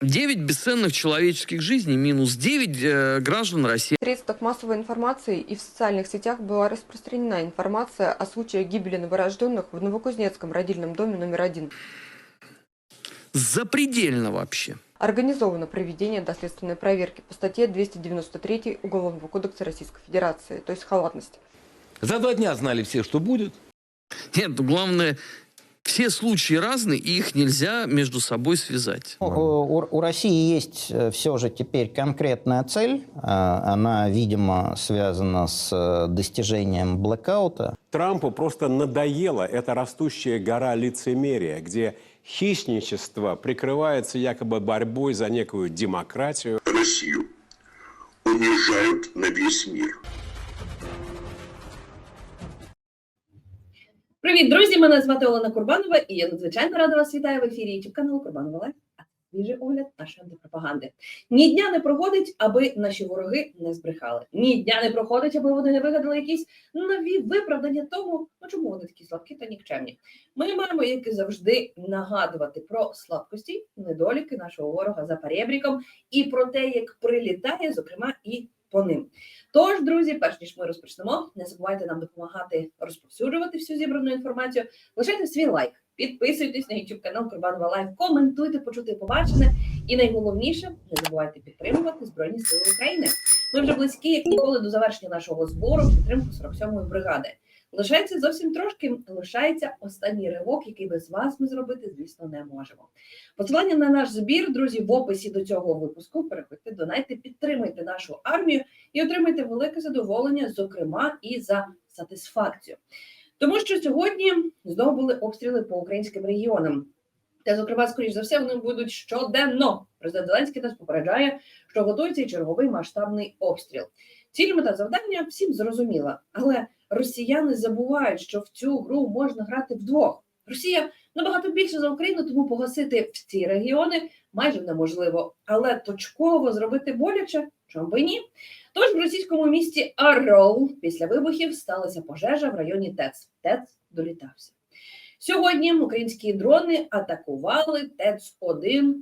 9 бесценных человеческих жизней минус 9 э, граждан России. В средствах массовой информации и в социальных сетях была распространена информация о случае гибели новорожденных в Новокузнецком родильном доме номер один. Запредельно вообще. Организовано проведение доследственной проверки по статье 293 Уголовного кодекса Российской Федерации, то есть халатность. За два дня знали все, что будет. Нет, главное, все случаи разные, и их нельзя между собой связать. Ну, У, у России есть все же теперь конкретная цель. А, Она, видимо, связана с э, достижением блэкаута. Трампу просто надоела эта растущая гора лицемерия, где хищничество прикрывается якобы борьбой за некую демократию. Россию унижают на весь мир. Привіт, друзі! Мене звати Олена Курбанова, і я надзвичайно рада вас вітаю в ефірі youtube каналу Курбанова Лайф. Свіжий огляд нашої антипропаганди. Ні дня не проходить, аби наші вороги не збрехали. Ні дня не проходить, аби вони не вигадали якісь нові виправдання тому, ну чому вони такі слабкі та нікчемні. Ми маємо, як і завжди, нагадувати про слабкості, недоліки нашого ворога за перебріком і про те, як прилітає, зокрема, і по ним. Тож, друзі, перш ніж ми розпочнемо, не забувайте нам допомагати розповсюджувати всю зібрану інформацію. Лишайте свій лайк, підписуйтесь на YouTube канал Курбанова Лайф, коментуйте, почути побачене. І найголовніше, не забувайте підтримувати Збройні Сили України. Ми вже близькі, як ніколи, до завершення нашого збору в підтримку 47-ї бригади. Лишається зовсім трошки, лишається останній ривок, який без вас ми зробити, звісно, не можемо. Посилання на наш збір, друзі, в описі до цього випуску. Переходьте, донайте, підтримуйте нашу армію і отримайте велике задоволення, зокрема і за сатисфакцію. Тому що сьогодні знову були обстріли по українським регіонам. Та, зокрема, скоріш за все, вони будуть щоденно. Президент Зеленський нас попереджає, що готується черговий масштабний обстріл. Ціль мета завдання всім зрозуміла, але росіяни забувають, що в цю гру можна грати вдвох. Росія набагато більше за Україну, тому погасити в ці регіони майже неможливо. Але точково зробити боляче, чому би ні? Тож в російському місті Арол після вибухів сталася пожежа в районі ТЕЦ. ТЕЦ долітався. Сьогодні українські дрони атакували ТЕЦ-1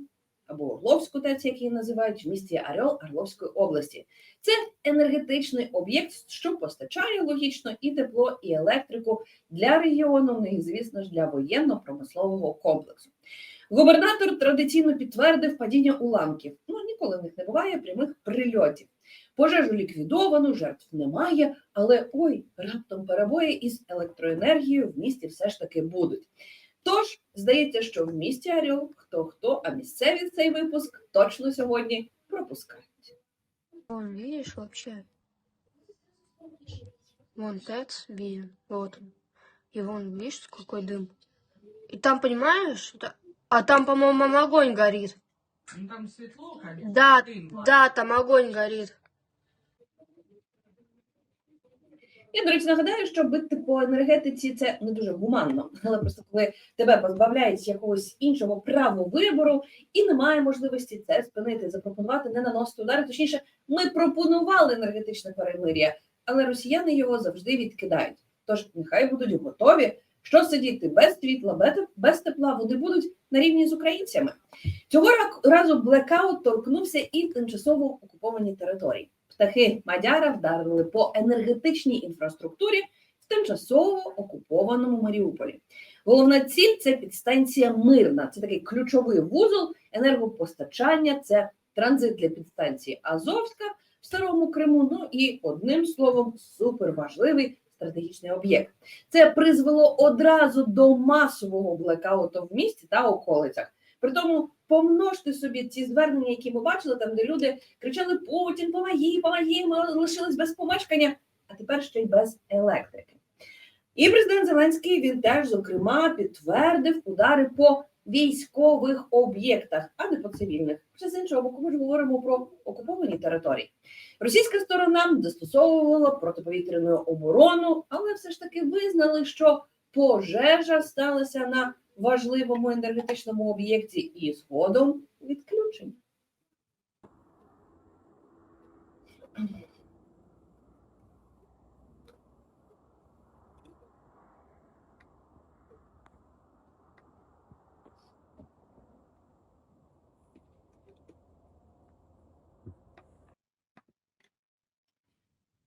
або Орловську ТЕЦ, як її називають, в місті Арел Орловської області. Це енергетичний об'єкт, що постачає логічно і тепло, і електрику для регіону, ну і звісно ж для воєнно-промислового комплексу. Губернатор традиційно підтвердив падіння уламків. Ну ніколи в них не буває прямих прильотів. Пожежу ліквідовано, жертв немає, але ой, раптом перебої із електроенергією в місті все ж таки будуть. Тож, здається, що в місті Орел хто хто, а місцеві цей випуск точно сьогодні пропускають. Вон, видишь, вообще? Вон ТЭЦ виден, вот он. И вон, видишь, какой дым? И там, понимаешь, это- а там, по-моему, огонь горит. Ну, там светло, конечно. Да, дым. да, там огонь горит. Я, до речі, нагадаю, що бити по енергетиці це не дуже гуманно, але просто коли тебе позбавляють якогось іншого права вибору і немає можливості це спинити, запропонувати, не наносити удари. Точніше, ми пропонували енергетичне перемир'я, але росіяни його завжди відкидають. Тож нехай будуть готові, що сидіти без світла, без- тепла, вони будуть на рівні з українцями. Цього ра- разу блекаут торкнувся і тимчасово окуповані території. Птахи Мадяра вдарили по енергетичній інфраструктурі в тимчасово окупованому Маріуполі. Головна ціль це підстанція Мирна. Це такий ключовий вузол енергопостачання, це транзит для підстанції Азовська в Старому Криму. Ну і одним словом, суперважливий стратегічний об'єкт. Це призвело одразу до масового блекауту в місті та околицях. Притому помножте собі ці звернення, які ми бачили, там де люди кричали Путін, помоги, помоги, ми лишились без помешкання, а тепер ще й без електрики. І президент Зеленський він теж, зокрема, підтвердив удари по військових об'єктах, а не по цивільних. Ще з іншого боку, ми ж говоримо про окуповані території. Російська сторона застосовувала протиповітряну оборону, але все ж таки визнали, що пожежа сталася на важливому енергетичному об'єкті і згодом відключення.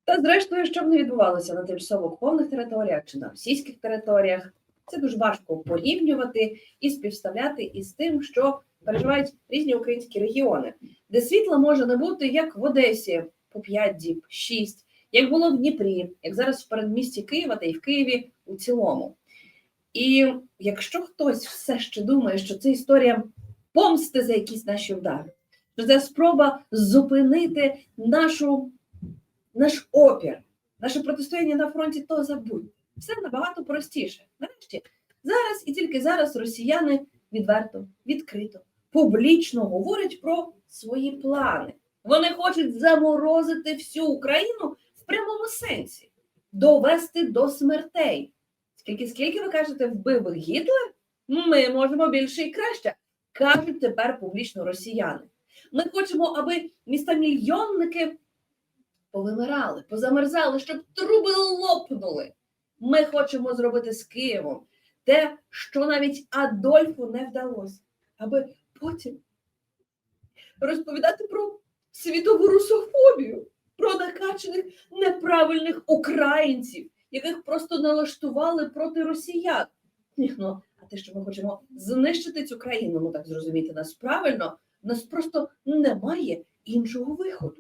Та, зрештою, що б не відбувалося на тимчасово окупованих територіях чи на російських територіях, це дуже важко порівнювати і співставляти із тим, що переживають різні українські регіони, де світла може не бути як в Одесі по 5 діб, 6, як було в Дніпрі, як зараз в передмісті Києва та й в Києві у цілому. І якщо хтось все ще думає, що це історія помсти за якісь наші удари, що це спроба зупинити нашу, наш опір, наше протистояння на фронті, то забудь. Все набагато простіше. Нарешті, зараз і тільки зараз росіяни відверто, відкрито, публічно говорять про свої плани. Вони хочуть заморозити всю Україну в прямому сенсі, довести до смертей. Скільки, скільки ви кажете, вбив Гітлер? Ми можемо більше і краще, кажуть тепер публічно росіяни. Ми хочемо, аби міста мільйонники повимирали, позамерзали, щоб труби лопнули. Ми хочемо зробити з Києвом те, що навіть Адольфу не вдалося, аби потім розповідати про світову русофобію, про накачаних неправильних українців, яких просто налаштували проти росіян. Ні, ну, а те, що ми хочемо знищити цю країну, ну так зрозуміти нас правильно, в нас просто немає іншого виходу.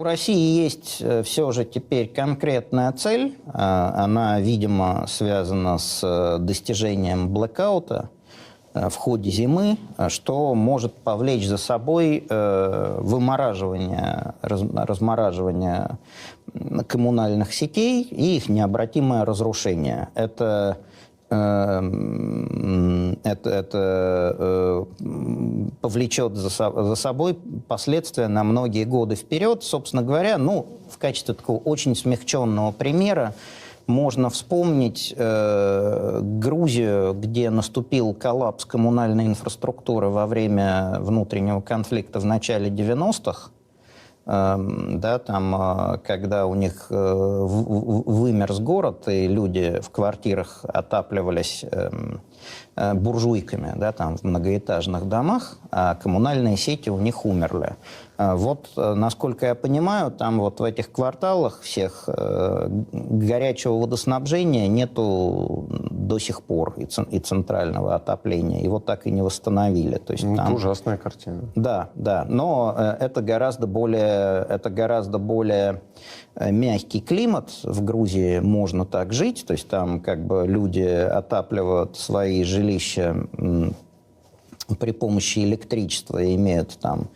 У России есть все же теперь конкретная цель. А, Она, видимо, связана с э, достижением блэкаута э, в ходе зимы, э, что может повлечь за собой э, вымораживание, раз- размораживание коммунальных сетей и их необратимое разрушение. Это это, это э, м, повлечет за собой последствия на многие годы вперед. Собственно говоря, ну, в качестве такого очень смягченного примера можно вспомнить э, Грузию, где наступил коллапс коммунальной инфраструктуры во время внутреннего конфликта в начале 90-х. Эм, да, там, э, когда у них э, в- в- вымерз город, и люди в квартирах отапливались эм, э, буржуйками, да, там, в многоэтажных домах, а коммунальные сети у них умерли. А Вот, э, насколько я понимаю, там вот в этих кварталах всех э, горячего водоснабжения нету до сих пор и, цен- и центрального отопления. Его так и не восстановили. То есть Ну, там- Это ужасная картина. да, да, но э, это гораздо более, это гораздо более э, мягкий климат в Грузии, можно так жить, то есть там как бы люди отапливают свои жилища при помощи электричества и имеют там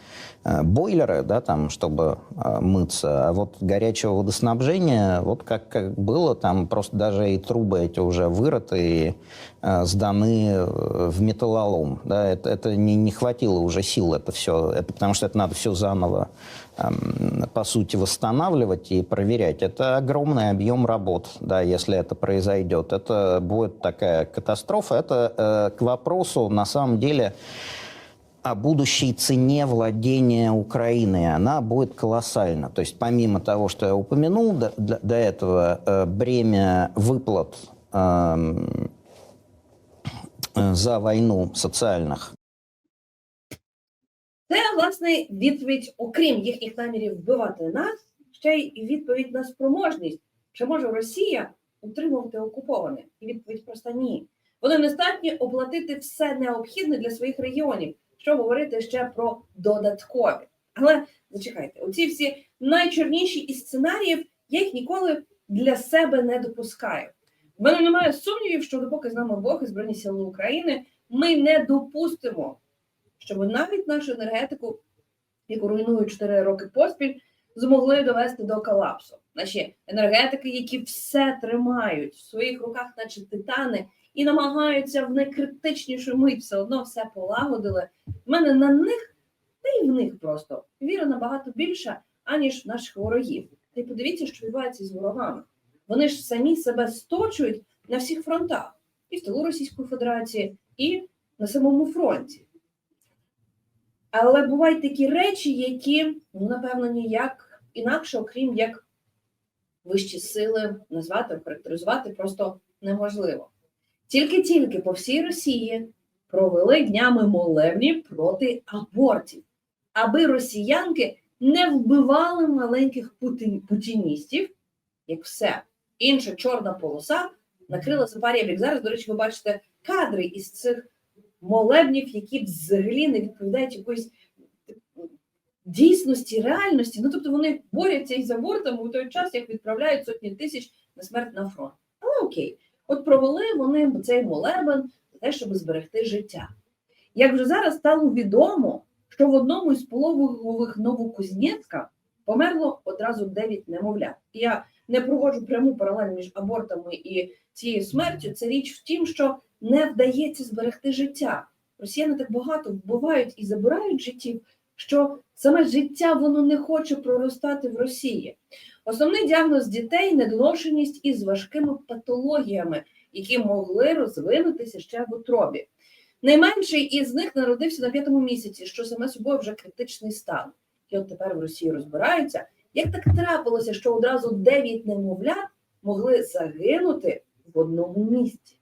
э, бойлеры, да, там, чтобы э, мыться, а вот горячего водоснабжения, вот как, как было, там просто даже и трубы эти уже вырыты и э, сданы э, в металлолом, да, это, это не, не хватило уже сил это все, это, потому что это надо все заново, по сути, восстанавливать и проверять. Это огромный объем работ, да, если это произойдет. Это будет такая катастрофа. Это э, к вопросу, на самом деле, о будущей цене владения Украины. Она будет колоссальна. То есть помимо того, что я упомянул до, до- этого, э, бремя выплат эм, э, за войну социальных Це власне відповідь, окрім їхніх намірів вбивати нас, ще й відповідь на спроможність. Чи може Росія утримувати окуповане? І відповідь проста ні. Вони не здатні оплатити все необхідне для своїх регіонів, що говорити ще про додаткові. Але зачекайте, оці всі найчорніші із сценаріїв я їх ніколи для себе не допускаю. В мене немає сумнівів, що допоки з нами Бог і Збройні Сили України, ми не допустимо щоб навіть нашу енергетику, яку руйнують 4 роки поспіль, змогли довести до колапсу. Наші енергетики, які все тримають в своїх руках, наче титани, і намагаються в найкритичнішу мить все одно все полагодили. В мене на них, та й в них просто віра набагато більша, аніж в наших ворогів. Та й подивіться, що відбувається з ворогами. Вони ж самі себе сточують на всіх фронтах, і в тилу Російської Федерації, і на самому фронті. Але бувають такі речі, які, ну, напевно, ніяк інакше, окрім як вищі сили назвати, характеризувати просто неможливо. Тільки-тільки по всій Росії провели днями молебні проти абортів, аби росіянки не вбивали маленьких путіністів як все. Інша чорна полоса накрила сапарієм. Зараз, до речі, ви бачите кадри із цих молебнів, які взагалі не відповідають якоїсь дійсності, реальності. Ну тобто вони борються із абортом у той час, як відправляють сотні тисяч на смерть на фронт. Але окей, от провели вони цей молебен за те, щоб зберегти життя. Як вже зараз стало відомо, що в одному із пологових Новокузнецька померло одразу 9 немовлят. Я не проводжу пряму паралель між абортами і цією смертю. Це річ в тім, що не вдається зберегти життя. Росіяни так багато вбивають і забирають життів, що саме життя воно не хоче проростати в Росії. Основний діагноз дітей недоношеність із важкими патологіями, які могли розвинутися ще в утробі. Найменший із них народився на п'ятому місяці, що саме собою вже критичний стан. І от тепер в Росії розбираються, як так трапилося, що одразу дев'ять немовлят могли загинути в одному місці.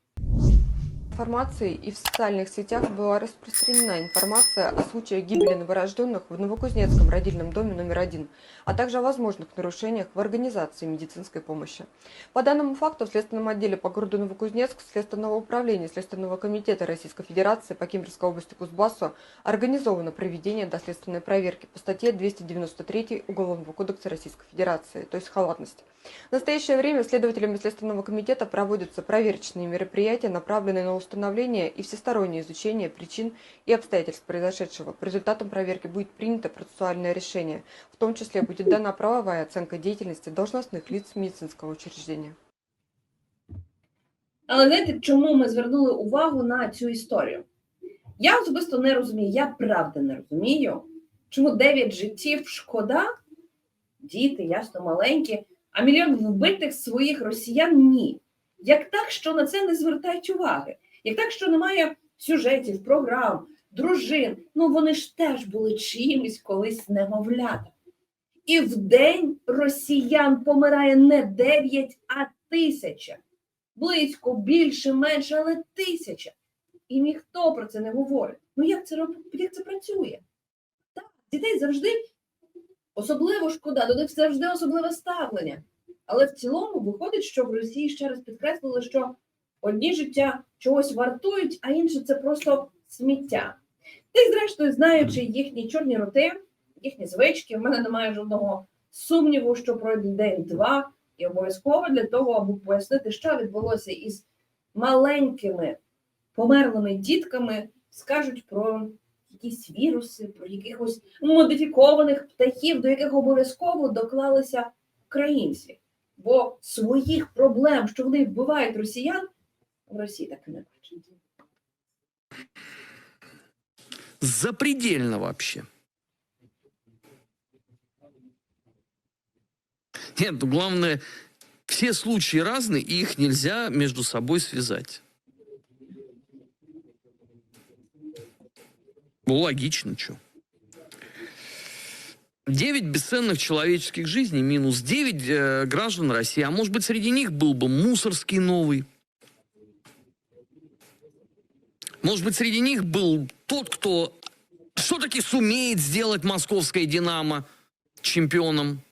Информации и в социальных сетях была распространена информация о случае гибели новорожденных в Новокузнецком родильном доме номер один, а также о возможных нарушениях в организации медицинской помощи. По данному факту в Следственном отделе по городу Новокузнецк Следственного управления Следственного комитета Российской Федерации по Кемеровской области Кузбассу организовано проведение доследственной проверки по статье 293 Уголовного кодекса Российской Федерации, то есть халатность. В настоящее время следователями Следственного комитета проводятся проверочные мероприятия, направленные на установление и всестороннее изучение причин и обстоятельств произошедшего. По результатам проверки будет принято процессуальное решение. В том числе будет дана правовая оценка деятельности должностных лиц медицинского учреждения. Але знаєте, чому ми звернули увагу на цю історію? Я особисто не розумію, я правда не розумію, чому 9 життів шкода, діти, ясно, маленькі, а мільйон вбитих своїх росіян ні. Як так, що на це не звертають уваги? Як так, що немає сюжетів, програм, дружин? Ну вони ж теж були чимось колись немовлята. І в день росіян помирає не 9, а тисяча близько, більше, менше, але тисяча. І ніхто про це не говорить. Ну як це роб... як це працює? Так, дітей завжди особливо шкода, до них завжди особливе ставлення. Але в цілому виходить, що в Росії ще раз підкреслили, що одні життя чогось вартують, а інше це просто сміття. Та й зрештою, знаючи їхні чорні роти, їхні звички, в мене немає жодного сумніву, що пройде день-два, і обов'язково для того, аби пояснити, що відбулося із маленькими померлими дітками, скажуть про якісь віруси, про якихось модифікованих птахів, до яких обов'язково доклалися українці. Бо своїх проблем, що вони вбивають росіян, в Росії так і не бачать. Запредельно вообще. Нет, ну, главное, все случаи разные, и их нельзя между собой связать. Ну, логично, что. Девять бесценных человеческих жизней минус девять э, граждан России. А может быть, среди них был бы Мусорский новый. может быть, среди них был тот, кто все-таки сумеет сделать московское «Динамо» чемпионом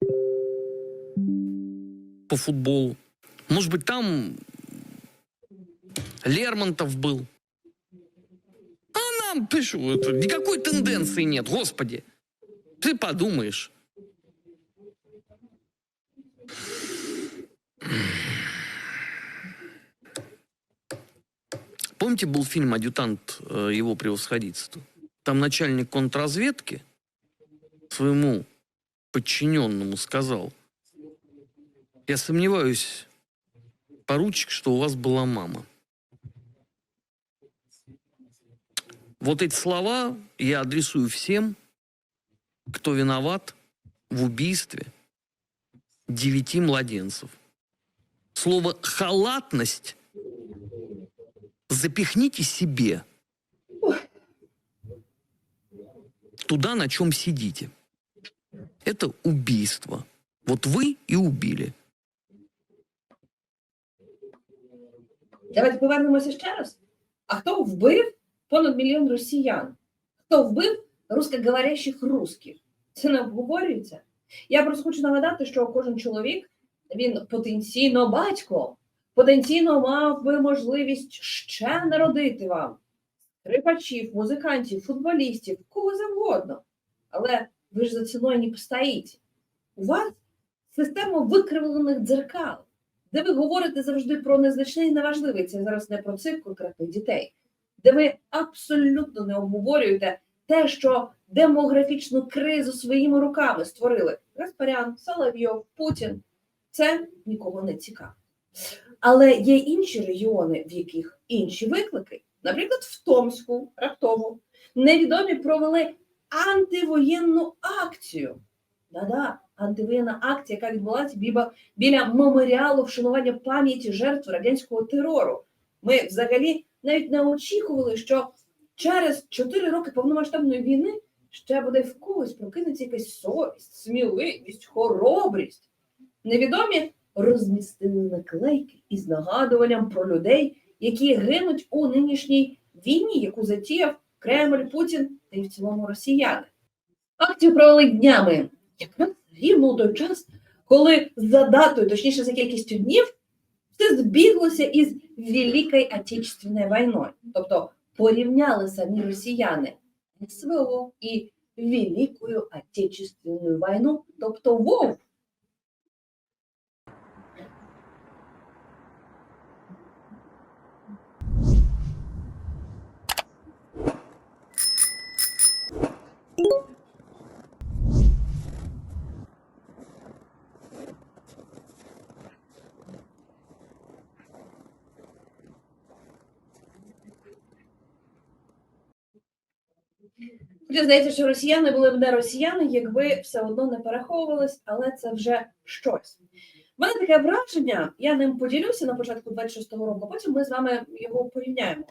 по футболу. Может быть, там Лермонтов был. А нам, что, это, никакой тенденции нет, господи. Ты подумаешь. Помните, был фильм «Адъютант э, его превосходительства»? Там начальник контрразведки своему подчиненному сказал, я сомневаюсь, поручик, что у вас была мама. Вот эти слова я адресую всем, кто виноват в убийстве девяти младенцев. Слово «халатность» запихните себе туда, на чем сидите. Это убийство. Вот вы и убили. Давайте повернемося ще раз. А хто вбив понад мільйон росіян? Хто вбив русскоговорящих русських? Це не обговорюється. Я просто хочу нагадати, що кожен чоловік Він потенційно батько, потенційно мав би можливість ще народити вам скрипачів, музикантів, футболістів, кого завгодно. Але ви ж за ціною не постоїте. У вас система викривлених дзеркал, де ви говорите завжди про незначне і неважливе. Це зараз не про цих конкретних дітей, де ви абсолютно не обговорюєте те, що демографічну кризу своїми руками створили Гаспарян, Соловйов, Путін. Це нікого не цікаво. Але є інші регіони, в яких інші виклики. Наприклад, в Томську раптово невідомі провели антивоєнну акцію. Да-да, антивоєнна акція, яка відбулася біля, меморіалу вшанування пам'яті жертв радянського терору. Ми взагалі навіть не очікували, що через 4 роки повномасштабної війни ще буде в когось прокинеться якась совість, сміливість, хоробрість. Невідомі розмістили наклейки із нагадуванням про людей, які гинуть у нинішній війні, яку затіяв Кремль, Путін та й в цілому росіяни. Акцію провели днями, якраз рівно у той час, коли за датою, точніше за кількістю днів, все збіглося із Великою Отечественною війною. Тобто порівняли самі росіяни СВО і Великою Отечественную війну, тобто ВОВ. Хоча здається, що росіяни були б не росіяни, якби все одно не переховувались, але це вже щось. У мене таке враження, я ним поділюся на початку 26-го року, потім ми з вами його порівняємо.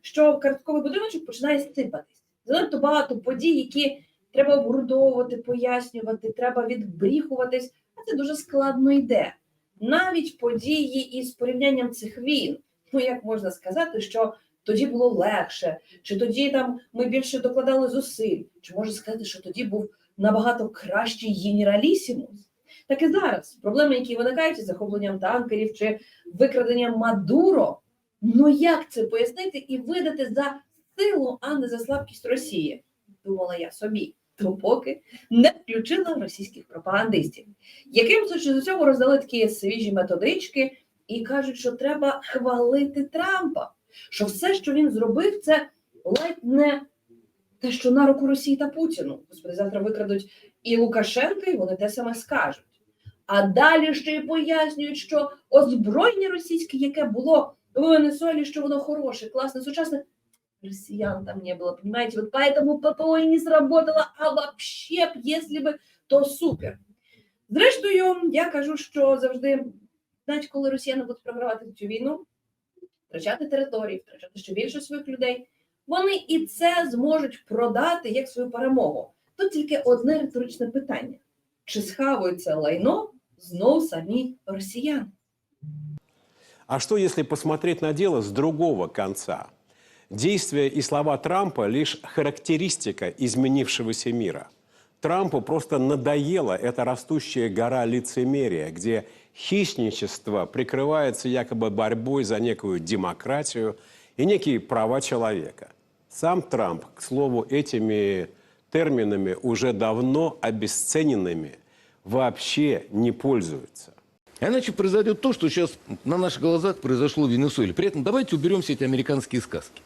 Що картковий будиночок починає сипатись. Занадто багато подій, які треба обґрунтовувати, пояснювати, треба відбріхуватись, а це дуже складно йде. Навіть події із порівнянням цих війн. Ну як можна сказати, що тоді було легше, чи тоді там ми більше докладали зусиль, чи можна сказати, що тоді був набагато кращий генералісімус. Так і зараз проблеми, які виникають із захопленням танкерів чи викраденням Мадуро, ну як це пояснити і видати за силу, а не за слабкість Росії? Думала я собі, допоки не включила російських пропагандистів, яким з цього роздали такі свіжі методички і кажуть, що треба хвалити Трампа що все, що він зробив, це ледь не те, що на руку Росії та Путіну. Господи, завтра викрадуть і Лукашенка, і вони те саме скажуть. А далі ще й пояснюють, що озброєння російське, яке було в Венесуелі, що воно хороше, класне, сучасне. Россиян там не было, понимаете? Вот поэтому ППО и не сработало, а вообще, б, если бы, то супер. Зрештою, я кажу, що завжди, навіть коли росіяни будуть програвати цю війну, втрачати території, втрачати ще більше своїх людей, вони і це зможуть продати як свою перемогу. Тут тільки одне риторичне питання: чи схавують це лайно знов самі росіяни? А что, если посмотреть на дело с другого конца? Действия и слова Трампа – лишь характеристика изменившегося мира. Трампу просто надоела эта растущая гора лицемерия, где хищничество прикрывается якобы борьбой за некую демократию и некие права человека. Сам Трамп, к слову, этими терминами уже давно обесцененными вообще не пользуется. Иначе произойдет то, что сейчас на наших глазах произошло в Венесуэле. При этом давайте уберем все эти американские сказки.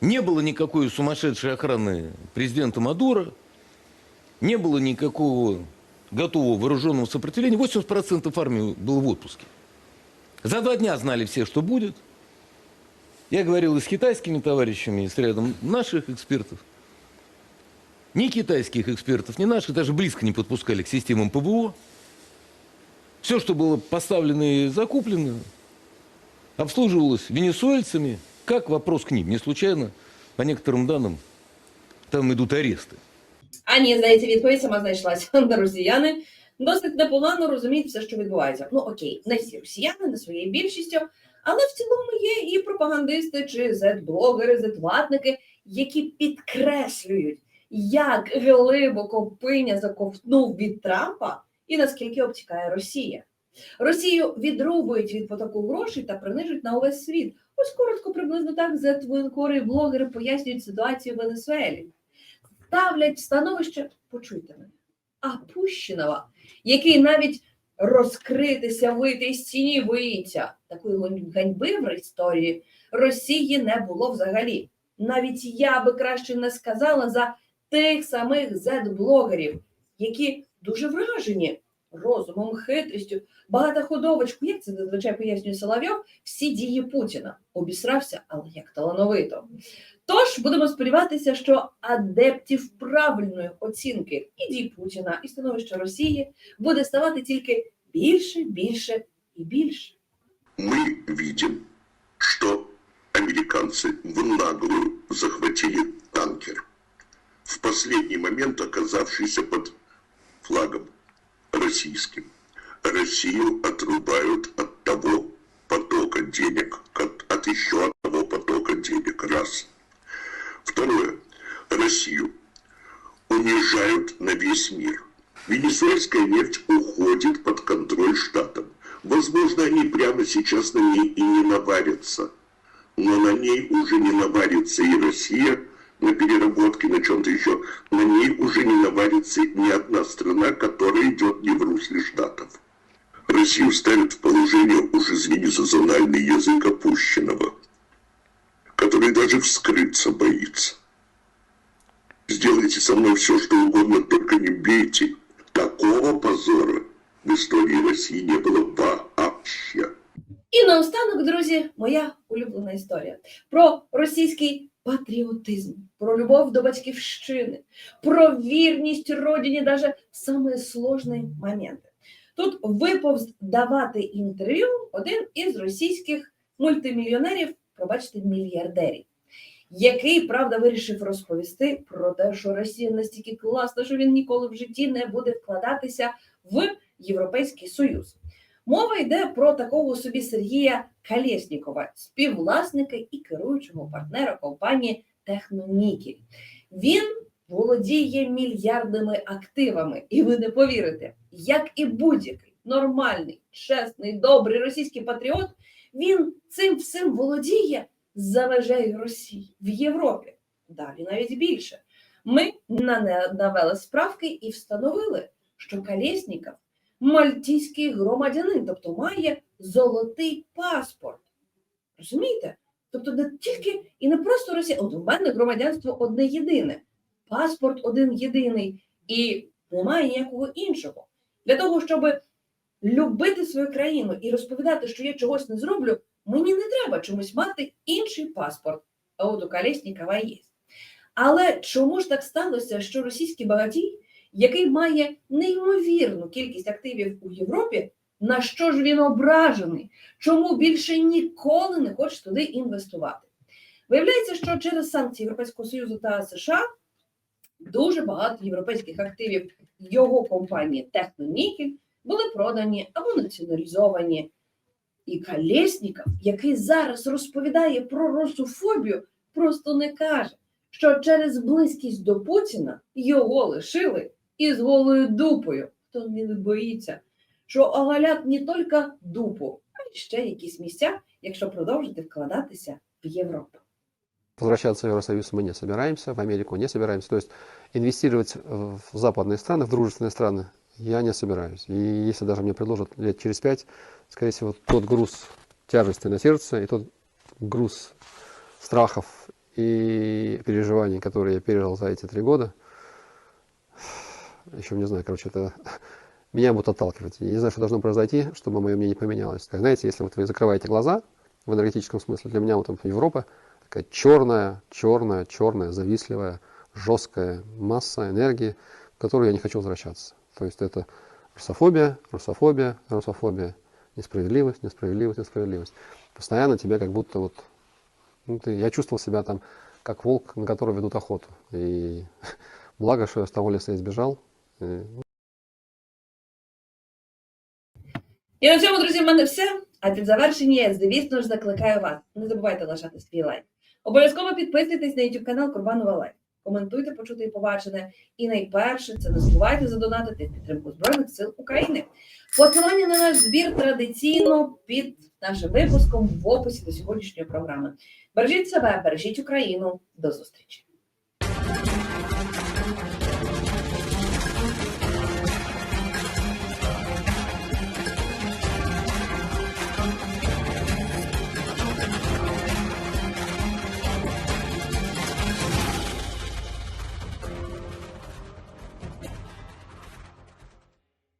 Не было никакой сумасшедшей охраны президента Мадуро, не было никакого готового вооруженного сопротивления. 80% армии было в отпуске. За два дня знали все, что будет. Я говорил и с китайскими товарищами, и с рядом наших экспертов. Ни китайских экспертов, ни наших даже близко не подпускали к системам ПВО. Все, что было поставлено и закуплено, обслуживалось венесуэльцами, как вопрос к ним. Не случайно, по некоторым данным, там идут аресты. А ні, здається, відповідь сама знайшлася. На росіяни досить непогано розуміють все, що відбувається. Ну окей, не всі росіяни, не своєю більшістю, але в цілому є і пропагандисти чи зет-блогери, зет-ватники, які підкреслюють, як глибоко пиня заковтнув від Трампа і наскільки обтікає Росія. Росію відрубують від потоку грошей та принижують на увесь світ. Ось коротко, приблизно так зетвоєнкори і блогери пояснюють ситуацію в Венесуелі. Ставлять в становище, почуйте мене, а Пущінова, який навіть розкритися, вийти з тіні боїться. Такої ганьби в історії Росії не було взагалі. Навіть я би краще не сказала за тих самих зет-блогерів, які дуже вражені розумом, хитрістю, багатоходовочку, як це зазвичай пояснює Соловйов, всі дії Путіна. Обісрався, але як талановито. Тож будемо сподіватися, що адептів правильної оцінки і дій Путіна, і становища Росії буде ставати тільки більше, більше і більше. Мы видим, что американцы в наглую захватили танкер, в последний момент оказавшийся под флагом российским. Россию отрубают от того потока денег, от еще одного потока денег. Раз. Второе. Россию унижают на весь мир. Венесуэльская нефть уходит под контроль штатов. Возможно, они прямо сейчас на ней и не наварятся. Но на ней уже не наварится и Россия на переработке, на чем-то еще. На ней уже не наварится ни одна страна, которая идет не в русле штатов. Россию ставят в положение, уж извини за зональный язык опущенного, даже вскрыться боится. Сделайте со мной все, что угодно, только не бейте. Такого позора в истории России не было вообще. І наостанок, друзі, моя улюблена історія про російський патріотизм, про любов до батьківщини, про вірність родині, навіть в самі сложні моменти. Тут виповз давати інтерв'ю один із російських мультимільйонерів, пробачте, мільярдерів, який, правда, вирішив розповісти про те, що Росія настільки класна, що він ніколи в житті не буде вкладатися в Європейський Союз. Мова йде про такого собі Сергія Калєснікова, співвласника і керуючого партнера компанії Технонікель. Він володіє мільярдними активами, і ви не повірите, як і будь-який нормальний, чесний, добрий російський патріот, він цим всім володіє за межею Росії в Європі. Далі навіть більше. Ми навели справки і встановили, що Калєсніков мальтійський громадянин, тобто має золотий паспорт. Розумієте? Тобто не тільки і не просто Росія, от у мене громадянство одне єдине, паспорт один єдиний, і немає ніякого іншого. Для того, щоб любити свою країну і розповідати, що я чогось не зроблю, мені не треба чомусь мати інший паспорт. А от у Колєснікова є. Але чому ж так сталося, що російський багатій, який має неймовірну кількість активів у Європі, на що ж він ображений? Чому більше ніколи не хоче туди інвестувати? Виявляється, що через санкції Європейського Союзу та США дуже багато європейських активів його компанії Технонікель були продані або націоналізовані. І Колєсніков, який зараз розповідає про русофобію, просто не каже, що через близькість до Путіна його лишили із голою дупою. Хто не боїться, що оголять не тільки дупу, а й ще якісь місця, якщо продовжити вкладатися в Європу. Возвращаться в Евросоюз мы не собираемся, в Америку не собираемся. То есть инвестировать в в западные страны, в дружественные страны Я не собираюсь. И если даже мне предложат лет через пять, скорее всего, тот груз тяжести на сердце и тот груз страхов и переживаний, которые я пережил за эти три года, еще не знаю, короче, это меня будут отталкивать. Я не знаю, что должно произойти, чтобы мое мнение поменялось. Как знаете, если вот вы закрываете глаза в энергетическом смысле, для меня вот там Европа такая черная, черная, черная, завистливая, жесткая масса энергии, в которую я не хочу возвращаться. То есть это русофобия, русофобия, русофобия, несправедливость, несправедливость, несправедливость. Постоянно тебя как будто вот... ну, ты- я чувствовал себя там как волк, на которого ведут охоту. И благо, что я с того леса избежал. Э, І на цьому, друзі, в мене все. А під завершення я, звісно ж, закликаю вас. Не забувайте лишати свій лайк. Обов'язково підписуйтесь на YouTube канал Курбанова Лайф. Коментуйте, почути і побачене. І найперше це не забувайте задонатити підтримку Збройних сил України. Посилання на наш збір традиційно під нашим випуском в описі до сьогоднішньої програми. Бережіть себе, бережіть Україну. До зустрічі.